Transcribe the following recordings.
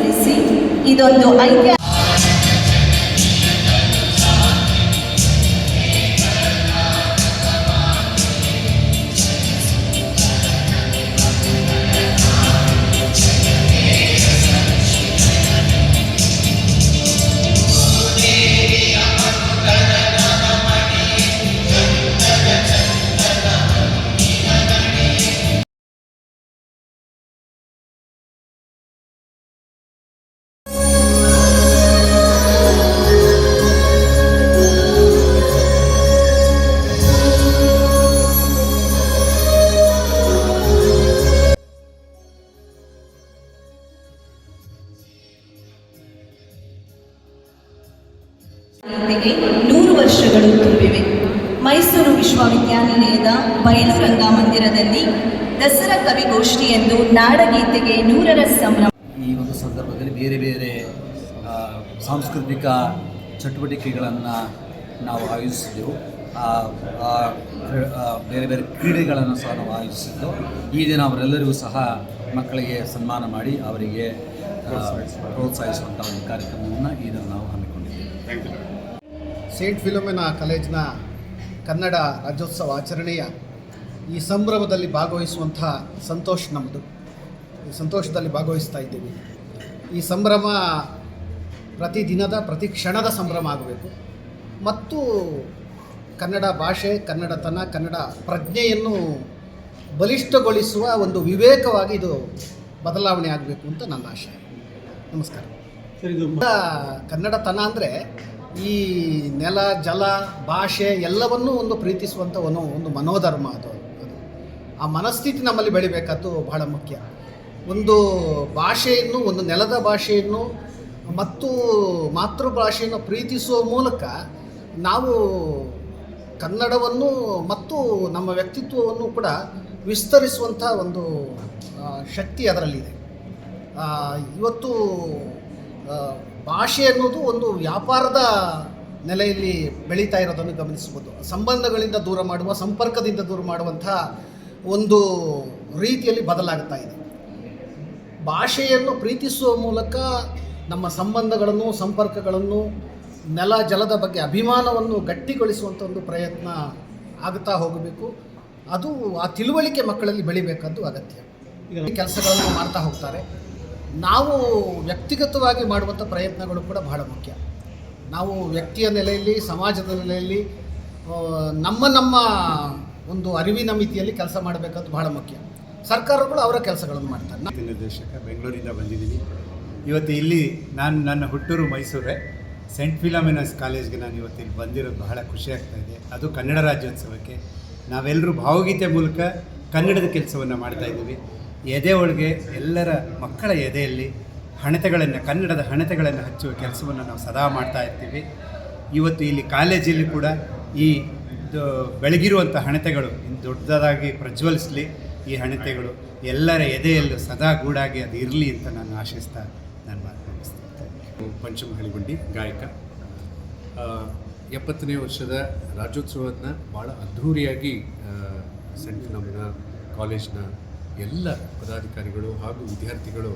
del sí y donde hay que ನೂರು ವರ್ಷಗಳು ತುಂಬಿವೆ. ಮೈಸೂರು ವಿಶ್ವವಿದ್ಯಾನಿಲಯದ ಬಯಲು ರಂಗಮಂದಿರದಲ್ಲಿ ದಸರಾ ಕವಿಗೋಷ್ಠಿ ಎಂದು ನಾಡಗೀತೆಗೆ ನೂರರ ಸಂಭ್ರಮ. ಈ ಒಂದು ಸಂದರ್ಭದಲ್ಲಿ ಬೇರೆ ಬೇರೆ ಸಾಂಸ್ಕೃತಿಕ ಚಟುವಟಿಕೆಗಳನ್ನು ನಾವು ಆಯೋಜಿಸಿದ್ದೆವು. ಬೇರೆ ಬೇರೆ ಕ್ರೀಡೆಗಳನ್ನು ಸಹ ನಾವು ಆಯೋಜಿಸಿದ್ದು ಈ ದಿನ ಅವರೆಲ್ಲರಿಗೂ ಸಹ ಮಕ್ಕಳಿಗೆ ಸನ್ಮಾನ ಮಾಡಿ ಅವರಿಗೆ ಪ್ರೋತ್ಸಾಹಿಸುವಂಥ ಒಂದು ಕಾರ್ಯಕ್ರಮವನ್ನು ಈ ದಿನ ನಾವು ಹಮ್ಮಿಕೊಂಡಿದ್ದೇವೆ. ಸೇಂಟ್ ಫಿಲೋಮಿನಾ ಕಾಲೇಜಿನ ಕನ್ನಡ ರಾಜ್ಯೋತ್ಸವ ಆಚರಣೆಯ ಈ ಸಂಭ್ರಮದಲ್ಲಿ ಭಾಗವಹಿಸುವಂಥ ಸಂತೋಷ ನಮ್ಮದು ಈ ಸಂತೋಷದಲ್ಲಿ ಭಾಗವಹಿಸ್ತಾ ಇದ್ದೀವಿ. ಈ ಸಂಭ್ರಮ ಪ್ರತಿ ದಿನದ ಪ್ರತಿ ಕ್ಷಣದ ಸಂಭ್ರಮ ಆಗಬೇಕು. ಮತ್ತು ಕನ್ನಡ ಭಾಷೆ ಕನ್ನಡತನ ಕನ್ನಡ ಪ್ರಜ್ಞೆಯನ್ನು ಬಲಿಷ್ಠಗೊಳಿಸುವ ಒಂದು ವಿವೇಕವಾಗಿ ಇದು ಬದಲಾವಣೆ ಆಗಬೇಕು ಅಂತ ನನ್ನ ಆಶಯ. ನಮಸ್ಕಾರ. ಕನ್ನಡತನ ಅಂದರೆ ಈ ನೆಲ ಜಲ ಭಾಷೆ ಎಲ್ಲವನ್ನೂ ಒಂದು ಪ್ರೀತಿಸುವಂಥ ಒಂದು ಒಂದು ಮನೋಧರ್ಮ ಅದು ಅದು. ಆ ಮನಸ್ಥಿತಿ ನಮ್ಮಲ್ಲಿ ಬೆಳಿಬೇಕಾದ್ದು ಬಹಳ ಮುಖ್ಯ. ಒಂದು ಭಾಷೆಯನ್ನು ಒಂದು ನೆಲದ ಭಾಷೆಯನ್ನು ಮತ್ತು ಮಾತೃಭಾಷೆಯನ್ನು ಪ್ರೀತಿಸುವ ಮೂಲಕ ನಾವು ಕನ್ನಡವನ್ನು ಮತ್ತು ನಮ್ಮ ವ್ಯಕ್ತಿತ್ವವನ್ನು ಕೂಡ ವಿಸ್ತರಿಸುವಂಥ ಒಂದು ಶಕ್ತಿ ಅದರಲ್ಲಿದೆ. ಇವತ್ತು ಭಾಷೆ ಅನ್ನೋದು ಒಂದು ವ್ಯಾಪಾರದ ನೆಲೆಯಲ್ಲಿ ಬೆಳೀತಾ ಇರೋದನ್ನು ಗಮನಿಸ್ಬೋದು. ಸಂಬಂಧಗಳಿಂದ ದೂರ ಮಾಡುವ, ಸಂಪರ್ಕದಿಂದ ದೂರ ಮಾಡುವಂಥ ಒಂದು ರೀತಿಯಲ್ಲಿ ಬದಲಾಗ್ತಾ ಇದೆ. ಭಾಷೆಯನ್ನು ಪ್ರೀತಿಸುವ ಮೂಲಕ ನಮ್ಮ ಸಂಬಂಧಗಳನ್ನು, ಸಂಪರ್ಕಗಳನ್ನು, ನೆಲ ಜಲದ ಬಗ್ಗೆ ಅಭಿಮಾನವನ್ನು ಗಟ್ಟಿಗೊಳಿಸುವಂಥ ಒಂದು ಪ್ರಯತ್ನ ಆಗ್ತಾ ಹೋಗಬೇಕು. ಅದು ಆ ತಿಳುವಳಿಕೆ ಮಕ್ಕಳಲ್ಲಿ ಬೆಳಿಬೇಕಾದ್ದು ಅಗತ್ಯ. ಕೆಲಸಗಳನ್ನು ಮಾಡ್ತಾ ಹೋಗ್ತಾರೆ. ನಾವು ವ್ಯಕ್ತಿಗತವಾಗಿ ಮಾಡುವಂಥ ಪ್ರಯತ್ನಗಳು ಕೂಡ ಬಹಳ ಮುಖ್ಯ. ನಾವು ವ್ಯಕ್ತಿಯ ನೆಲೆಯಲ್ಲಿ, ಸಮಾಜದ ನೆಲೆಯಲ್ಲಿ ನಮ್ಮ ನಮ್ಮ ಒಂದು ಅರಿವಿನ ಮಿತಿಯಲ್ಲಿ ಕೆಲಸ ಮಾಡಬೇಕಂತ ಬಹಳ ಮುಖ್ಯ. ಸರ್ಕಾರಗಳು ಅವರ ಕೆಲಸಗಳನ್ನು ಮಾಡ್ತಾರೆ. ನಿರ್ದೇಶಕ, ಬೆಂಗಳೂರಿಂದ ಬಂದಿದ್ದೀನಿ. ಇವತ್ತು ಇಲ್ಲಿ ನಾನು ನನ್ನ ಹುಟ್ಟೂರು ಮೈಸೂರೇ. ಸೆಂಟ್ ಫಿಲಾಮಿನಸ್ ಕಾಲೇಜ್ಗೆ ನಾನು ಇವತ್ತು ಇಲ್ಲಿ ಬಂದಿರೋದು ಬಹಳ ಖುಷಿ ಇದೆ. ಅದು ಕನ್ನಡ ರಾಜ್ಯೋತ್ಸವಕ್ಕೆ. ನಾವೆಲ್ಲರೂ ಭಾವಗೀತೆ ಮೂಲಕ ಕನ್ನಡದ ಕೆಲಸವನ್ನು ಮಾಡ್ತಾ ಇದ್ದೀವಿ. ಎದೆ ಒಳಗೆ ಎಲ್ಲರ ಮಕ್ಕಳ ಎದೆಯಲ್ಲಿ ಹಣತೆಗಳನ್ನು, ಕನ್ನಡದ ಹಣತೆಗಳನ್ನು ಹಚ್ಚುವ ಕೆಲಸವನ್ನು ನಾವು ಸದಾ ಮಾಡ್ತಾ ಇರ್ತೀವಿ. ಇವತ್ತು ಇಲ್ಲಿ ಕಾಲೇಜಲ್ಲಿ ಕೂಡ ಈ ಬೆಳಗಿರುವಂಥ ಹಣತೆಗಳು ದೊಡ್ಡದಾಗಿ ಪ್ರಜ್ವಲಿಸಲಿ ಈ ಹಣತೆಗಳು. ಎಲ್ಲರ ಎದೆಯಲ್ಲೂ ಸದಾ ಗೂಡಾಗಿ ಅದು ಇರಲಿ ಅಂತ ನಾನು ಆಶಿಸ್ತಾ ನಾನು ಮಾತು ಮುಗಿಸ್ತೀನಿ ಪಂಚಮ ಗುಂಡಿ ಗಾಯಕ ಎಪ್ಪತ್ತನೇ ವರ್ಷದ ರಾಜ್ಯೋತ್ಸವವನ್ನು ಭಾಳ ಅದ್ಧೂರಿಯಾಗಿ ಸೆಂಟ್ ಫಿಲಾಮಿನಾ ಕಾಲೇಜ್ನ ಎಲ್ಲ ಪದಾಧಿಕಾರಿಗಳು ಹಾಗೂ ವಿದ್ಯಾರ್ಥಿಗಳು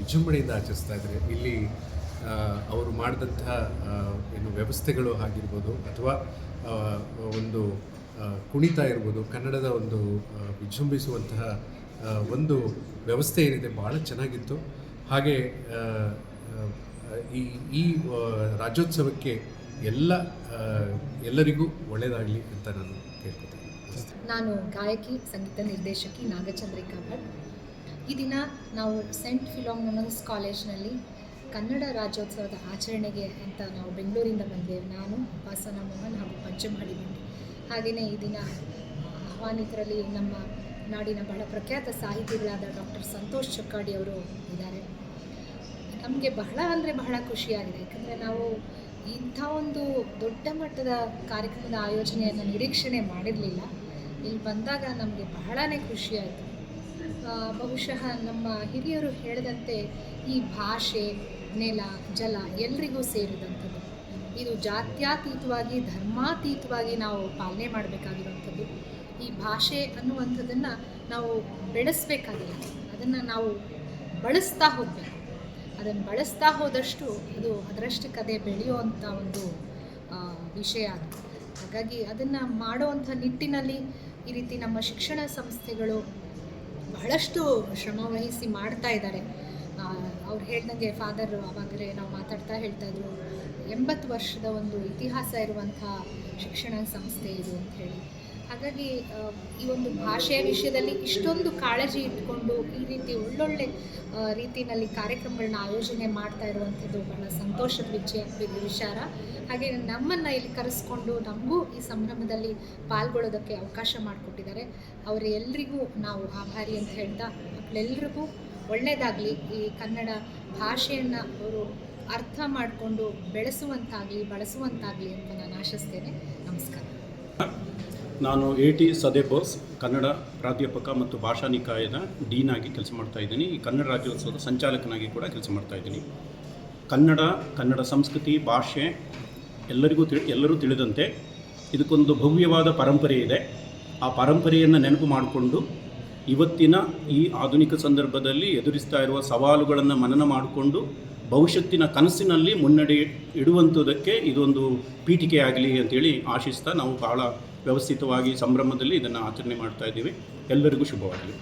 ವಿಜೃಂಭಣೆಯಿಂದ ಆಚರಿಸ್ತಾ ಇದ್ದಾರೆ. ಇಲ್ಲಿ ಅವರು ಮಾಡಿದಂಥ ಏನು ವ್ಯವಸ್ಥೆಗಳು ಆಗಿರ್ಬೋದು ಅಥವಾ ಒಂದು ಕುಣಿತ ಇರ್ಬೋದು, ಕನ್ನಡದ ಒಂದು ವಿಜೃಂಭಿಸುವಂತಹ ಒಂದು ವ್ಯವಸ್ಥೆ ಏನಿದೆ ಭಾಳ ಚೆನ್ನಾಗಿತ್ತು. ಹಾಗೆ ಈ ಈ ರಾಜ್ಯೋತ್ಸವಕ್ಕೆ ಎಲ್ಲ ಎಲ್ಲರಿಗೂ ಒಳ್ಳೆಯದಾಗಲಿ ಅಂತ ನಾನು ಕೇಳ್ಕೊತೀನಿ. ನಾನು ಗಾಯಕಿ, ಸಂಗೀತ ನಿರ್ದೇಶಕಿ ನಾಗಚಂದ್ರಿಕಾ ಭಟ್. ಈ ದಿನ ನಾವು ಸೆಂಟ್ ಫಿಲೋಮಿನಸ್ ಕಾಲೇಜ್ನಲ್ಲಿ ಕನ್ನಡ ರಾಜ್ಯೋತ್ಸವದ ಆಚರಣೆಗೆ ಅಂತ ನಾವು ಬೆಂಗಳೂರಿಂದ ಬಂದೇವೆ. ನಾನು, ಉಪಾಸನ ಮೋಹನ್ ಹಾಗೂ ಪಂಚಮಹಳ್ಳಿ ಬಂದೆ ಹಾಗೆಯೇ ಈ ದಿನ ಆಹ್ವಾನಿತರಲ್ಲಿ ನಮ್ಮ ನಾಡಿನ ಬಹಳ ಪ್ರಖ್ಯಾತ ಸಾಹಿತಿಗಳಾದ ಡಾಕ್ಟರ್ ಸಂತೋಷ್ ಚಕ್ಕಾಡಿ ಅವರು ಇದ್ದಾರೆ. ನಮಗೆ ಬಹಳ ಅಂದರೆ ಬಹಳ ಖುಷಿಯಾಗಿದೆ. ಯಾಕಂದರೆ ನಾವು ಇಂಥ ಒಂದು ದೊಡ್ಡ ಮಟ್ಟದ ಕಾರ್ಯಕ್ರಮದ ಆಯೋಜನೆಯನ್ನು ನಿರೀಕ್ಷಣೆ ಮಾಡಿರಲಿಲ್ಲ. ಇಲ್ಲಿ ಬಂದಾಗ ನಮಗೆ ಬಹಳನೇ ಖುಷಿಯಾಯಿತು ಬಹುಶಃ ನಮ್ಮ ಹಿರಿಯರು ಹೇಳಿದಂತೆ ಈ ಭಾಷೆ, ನೆಲ, ಜಲ ಎಲ್ರಿಗೂ ಸೇರಿದಂಥದ್ದು. ಇದು ಜಾತ್ಯಾತೀತವಾಗಿ, ಧರ್ಮಾತೀತವಾಗಿ ನಾವು ಪಾಲನೆ ಮಾಡಬೇಕಾಗಿರುವಂಥದ್ದು. ಈ ಭಾಷೆ ಅನ್ನುವಂಥದ್ದನ್ನು ನಾವು ಬೆಳೆಸಬೇಕಾಗಿಲ್ಲ. ಅದನ್ನು ನಾವು ಬಳಸ್ತಾ ಹೋಗಬೇಕು. ಅದನ್ನು ಬಳಸ್ತಾ ಹೋದಷ್ಟು ಅದು ಅದರಷ್ಟು ಅದೇ ಬೆಳೆಯುವಂಥ ಒಂದು ವಿಷಯ ಹಾಗಾಗಿ ಅದನ್ನು ಮಾಡುವಂಥ ನಿಟ್ಟಿನಲ್ಲಿ ಈ ರೀತಿ ನಮ್ಮ ಶಿಕ್ಷಣ ಸಂಸ್ಥೆಗಳು ಬಹಳಷ್ಟು ಶ್ರಮ ವಹಿಸಿ ಮಾಡ್ತಾ ಇದ್ದಾರೆ. ಅವ್ರು ಹೇಳ್ದಂಗೆ ಫಾದರ್ ಅವಾಗಲೇ ನಾವು ಮಾತಾಡ್ತಾ ಹೇಳ್ತಾ ಇದ್ರು, ಎಂಬತ್ತು ವರ್ಷದ ಒಂದು ಇತಿಹಾಸ ಇರುವಂಥ ಶಿಕ್ಷಣ ಸಂಸ್ಥೆ ಇದು ಅಂತ ಹೇಳಿ. ಹಾಗಾಗಿ ಈ ಒಂದು ಭಾಷೆಯ ವಿಷಯದಲ್ಲಿ ಇಷ್ಟೊಂದು ಕಾಳಜಿ ಇಟ್ಕೊಂಡು ಈ ರೀತಿ ಒಳ್ಳೊಳ್ಳೆ ರೀತಿಯಲ್ಲಿ ಕಾರ್ಯಕ್ರಮಗಳನ್ನ ಆಯೋಜನೆ ಮಾಡ್ತಾ ಇರುವಂಥದ್ದು ಬಹಳ ಸಂತೋಷದ ವಿಷಯ ವಿಚಾರ. ಹಾಗೆ ನಮ್ಮನ್ನು ಇಲ್ಲಿ ಕರೆಸ್ಕೊಂಡು ನಮಗೂ ಈ ಸಂಭ್ರಮದಲ್ಲಿ ಪಾಲ್ಗೊಳ್ಳೋದಕ್ಕೆ ಅವಕಾಶ ಮಾಡಿಕೊಟ್ಟಿದ್ದಾರೆ. ಅವರೆಲ್ಲರಿಗೂ ನಾವು ಆಭಾರಿ ಅಂತ ಹೇಳ್ತಾ ಮಕ್ಕಳೆಲ್ಲರಿಗೂ ಒಳ್ಳೆಯದಾಗಲಿ ಈ ಕನ್ನಡ ಭಾಷೆಯನ್ನು ಅವರು ಅರ್ಥ ಮಾಡಿಕೊಂಡು ಬೆಳೆಸುವಂತಾಗಲಿ, ಬಳಸುವಂತಾಗಲಿ ಅಂತ ನಾನು ಆಶಿಸ್ತೇನೆ. ನಮಸ್ಕಾರ. ನಾನು ಎ ಟಿ ಸದೆ ಬೋಸ್, ಕನ್ನಡ ಪ್ರಾಧ್ಯಾಪಕ ಮತ್ತು ಭಾಷಾ ನಿಕಾಯದ ಡೀನ್ ಆಗಿ ಕೆಲಸ ಮಾಡ್ತಾ ಇದ್ದೀನಿ. ಈ ಕನ್ನಡ ರಾಜ್ಯೋತ್ಸವದ ಸಂಚಾಲಕನಾಗಿ ಕೂಡ ಕೆಲಸ ಮಾಡ್ತಾ ಇದ್ದೀನಿ. ಕನ್ನಡ ಕನ್ನಡ ಸಂಸ್ಕೃತಿ, ಭಾಷೆ ಎಲ್ಲರಿಗೂ ತಿಳಿ, ಎಲ್ಲರೂ ತಿಳಿದಂತೆ ಇದಕ್ಕೊಂದು ಭವ್ಯವಾದ ಪರಂಪರೆ ಇದೆ. ಆ ಪರಂಪರೆಯನ್ನು ನೆನಪು ಮಾಡಿಕೊಂಡು ಇವತ್ತಿನ ಈ ಆಧುನಿಕ ಸಂದರ್ಭದಲ್ಲಿ ಎದುರಿಸ್ತಾ ಇರುವ ಸವಾಲುಗಳನ್ನು ಮನನ ಮಾಡಿಕೊಂಡು ಭವಿಷ್ಯತ್ತಿನ ಕನಸಿನಲ್ಲಿ ಮುನ್ನಡೆ ಇಡುವಂಥದ್ದಕ್ಕೆ ಇದೊಂದು ಪೀಠಿಕೆ ಆಗಲಿ ಅಂತೇಳಿ ಆಶಿಸ್ತಾ ನಾವು ಬಹಳ ವ್ಯವಸ್ಥಿತವಾಗಿ ಸಂಭ್ರಮದಲ್ಲಿ ಇದನ್ನು ಆಚರಣೆ ಮಾಡ್ತಾ ಇದ್ದೀವಿ. ಎಲ್ಲರಿಗೂ ಶುಭವಾಗಲಿ.